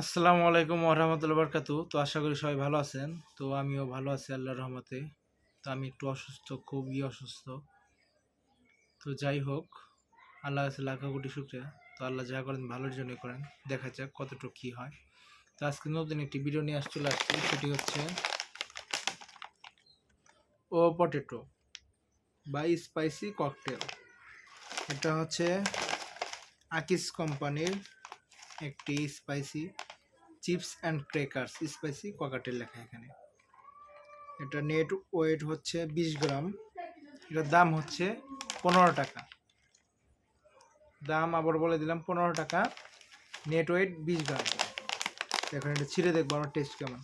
আসসালামু আলাইকুম ওরহামতুল্লাহ বরকাতু। তো আশা করি সবাই ভালো আছেন। তো আমিও ভালো আছি আল্লাহ রহমতে। তো আমি একটু অসুস্থ, খুবই অসুস্থ। তো যাই হোক, আল্লাহ কাছে লাখা কোটি শুক্রিয়া। তো আল্লাহ যা করেন ভালোর জন্য করেন। দেখা যাক কতটুকু কী হয়। তো আজকে নতুন একটি ভিডিও নিয়ে আসতে চলে আসছি। সেটি হচ্ছে ও পটেটো বা স্পাইসি ককটেল। এটা হচ্ছে আকিস কোম্পানির একটি spicy chips and crackers spicy cocktail লেখা এখানে। এটা নেট ওয়েট হচ্ছে বিশ গ্রাম। এটার দাম হচ্ছে পনেরো টাকা। দাম আবার বলে দিলাম পনেরো টাকা, নেট ওয়েট বিশ গ্রাম। এখন এটা ছিঁড়ে দেখব আমার টেস্ট কেমন।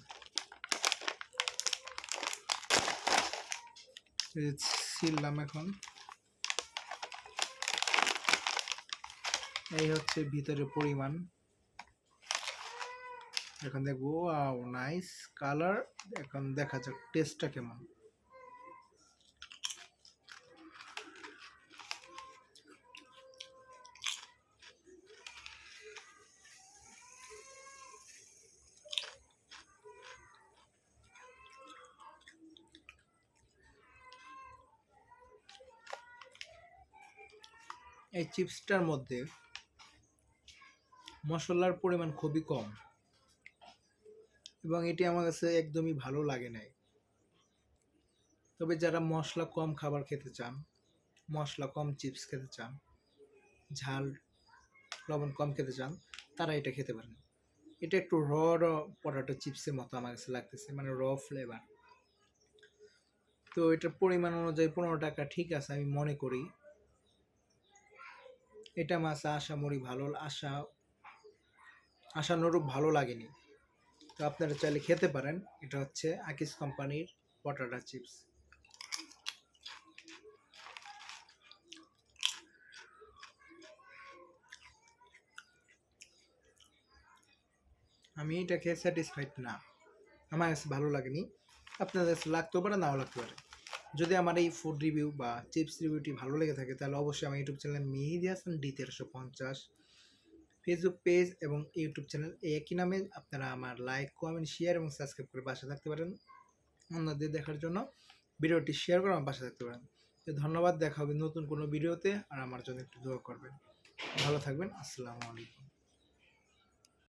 ছিললাম এখন। এই হচ্ছে ভিতরে পরিমাণ। এখন দেখব নাইস কালার। এখন দেখা যাক, টেস্টটা কেমন? এই চিপসটার মধ্যে মশলার পরিমাণ খুবই কম। এবং এটি আমার কাছে একদমই ভালো লাগে নাই। তবে যারা মশলা কম খাবার খেতে চান, মশলা কম চিপস খেতে চান, ঝাল, লবণ কম খেতে চান, তারা এটা খেতে পারেন। এটা একটু র র পটাটো চিপসের মতো আমার কাছে লাগতেছে মানে র ফ্লেভার তো এটার পরিমাণ অনুযায়ী পনেরো টাকা ঠিক আছে, আমি মনে করি। এটা মাছ আশামরি ভালো, আশা, আশানুরূপ ভালো লাগেনি। তো আপনারা চাইলে খেতে পারেন। এটা হচ্ছে আকিস কোম্পানির পটাটা চিপস। আমি এটা খেয়ে স্যাটিসফাইড না। আমার কাছে ভালো লাগেনি। আপনাদের কাছে লাগতেও পারে, নাও লাগতে পারে। যদি আমার এই ফুড রিভিউ বা চিপস রিভিউটি ভালো লেগে থাকে, তাহলে অবশ্যই আমার YouTube channel Mehedi Hasan D তেরোশো পঞ্চাশ ফেসবুক পেজ এবং ইউটিউব চ্যানেল একই নামে আপনারা আমার লাইক কমেন্ট শেয়ার এবং সাবস্ক্রাইব করে পাশে থাকতে পারেন। অন্যদের দেখার জন্য ভিডিওটি শেয়ার করে আমার পাশে থাকতে পারেন। তো ধন্যবাদ, দেখা হবে নতুন কোনো ভিডিওতে। আর আমার জন্য একটু দোয়া করবেন। ভালো থাকবেন। আসসালামু আলাইকুম।